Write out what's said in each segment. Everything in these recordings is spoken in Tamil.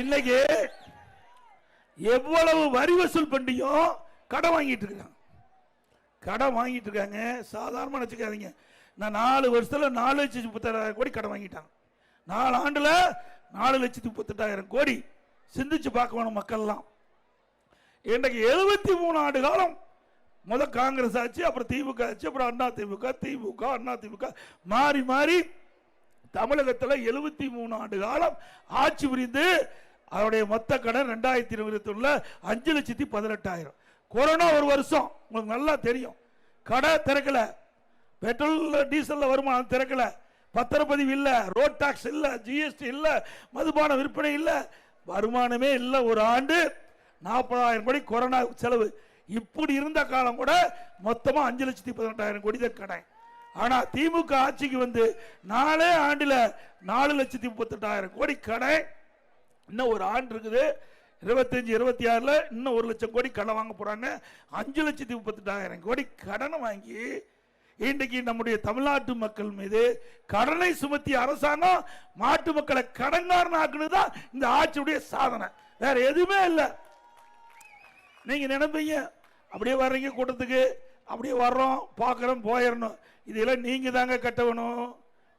இன்னைக்கு எவ்வளவு வரி வசூல் பண்ணியும் கடன் வாங்கிட்டு இருக்காங்க. கடன் வாங்கிட்டு இருக்காங்க. சாதாரணமாக நினச்சிக்காதீங்க. நான் நாலு வருஷத்தில் நாலு லட்சத்தி முப்பத்தாயிரம் கோடி கடன் வாங்கிட்டாங்க நாலு ஆண்டில் நாலு லட்சத்தி முப்பத்தெட்டாயிரம் கோடி சிந்திச்சு பார்க்க வேணும் மக்கள்லாம். இன்றைக்கு எழுபத்தி மூணு ஆண்டு காலம் முதல் காங்கிரஸ் ஆச்சு அப்புறம் திமுக ஆச்சு அப்புறம் அண்ணா திமுக திமுக அண்ணா திமுக. மாறி மாறி தமிழகத்தில் எழுபத்தி மூணு ஆண்டு காலம் ஆட்சி புரிந்து அவருடைய மொத்த கடன் ரெண்டாயிரத்தி இருபத்தி ஒன்றில் அஞ்சு லட்சத்தி பதினெட்டாயிரம். கொரோனா ஒரு வருஷம். உங்களுக்கு நல்லா தெரியும். கடை திறக்கல. பெட்ரோல் டீசலில் வருமானம் திறக்கல. பத்திரப்பதிவு இல்லை. ரோட் டாக்ஸ் இல்லை. ஜிஎஸ்டி இல்லை. மதுபான விற்பனை இல்லை. வருமானமே இல்லை. ஒரு ஆண்டு நாற்பதாயிரம் கோடி கொரோனா செலவு. இப்படி இருந்த காலம் கூட மொத்தமாக அஞ்சு லட்சத்தி பதினெட்டாயிரம் கோடி தான் கடன் ஆனால் திமுக ஆட்சிக்கு வந்து நாலே ஆண்டில் நாலு லட்சத்தி முப்பத்தெட்டாயிரம் கோடி கடன் இன்னும் ஒரு ஆண்டு இருக்குது. இருபத்தஞ்சி இருபத்தி ஆறில் இன்னும் ஒரு லட்சம் கோடி கடன் வாங்க போகிறாங்க அஞ்சு லட்சத்தி முப்பத்தெட்டாயிரம் கோடி கடனை வாங்கி இன்றைக்கு நம்முடைய தமிழ்நாட்டு மக்கள் மீது கடனை சுமத்திய அரசாங்கம் மாட்டு மக்களை கடன்காரன் ஆக்குனது தான் இந்த ஆட்சியுடைய சாதனை. வேற எதுவுமே இல்லை. நீங்கள் நினைப்பீங்க அப்படியே வர்றீங்க கூட்டத்துக்கு அப்படியே வர்றோம் பார்க்குறோம் போயிடணும். இதெல்லாம் நீங்கள் தாங்க கட்டணும்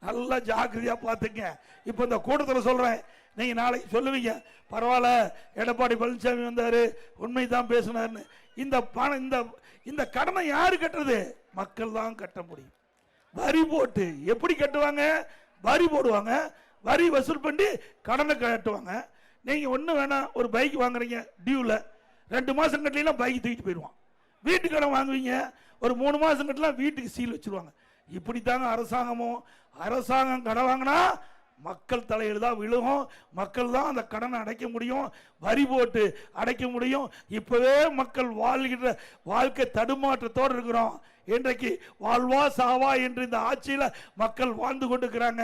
நல்லா ஜாக்கிரதையாக பார்த்துங்க. இப்போ இந்த கூட்டத்தில் சொல்கிறேன் நீங்கள் நாளைக்கு சொல்லுவீங்க பரவாயில்ல எடப்பாடி பழனிசாமி வந்தார் உண்மை தான் பேசினார்னு இந்த பணம் இந்த இந்த கடனை யார் கட்டுறது? மக்கள் தான் கட்ட முடியும். வரி போட்டு எப்படி கட்டுவாங்க? வரி போடுவாங்க. வரி வசூல் பண்ணி கடனை கட்டுவாங்க. நீங்கள் ஒன்று வேணாம் ஒரு பைக் வாங்குறீங்க டியூவில் ரெண்டு மாதம் கட்டலாம் பைக் தூக்கிட்டு போயிடுவான். வீட்டு கடன் வாங்குவீங்க ஒரு மூணு மாதம் கட்டலாம் வீட்டுக்கு சீல் வச்சிருவாங்க. இப்படி தாங்க அரசாங்கமும் அரசாங்கம் கடன் வாங்கினா மக்கள் தலையில் தான் விழுகும். மக்கள் தான் அந்த கடனை அடைக்க முடியும். வரி போட்டு அடைக்க முடியும். இப்போவே மக்கள் வாழ்கிற வாழ்க்கை தடுமாற்றத்தோடு இருக்கிறோம். இன்றைக்கு வாழ்வா சாவா என்று இந்த ஆட்சியில் மக்கள் வாழ்ந்து கொண்டிருக்கிறாங்க.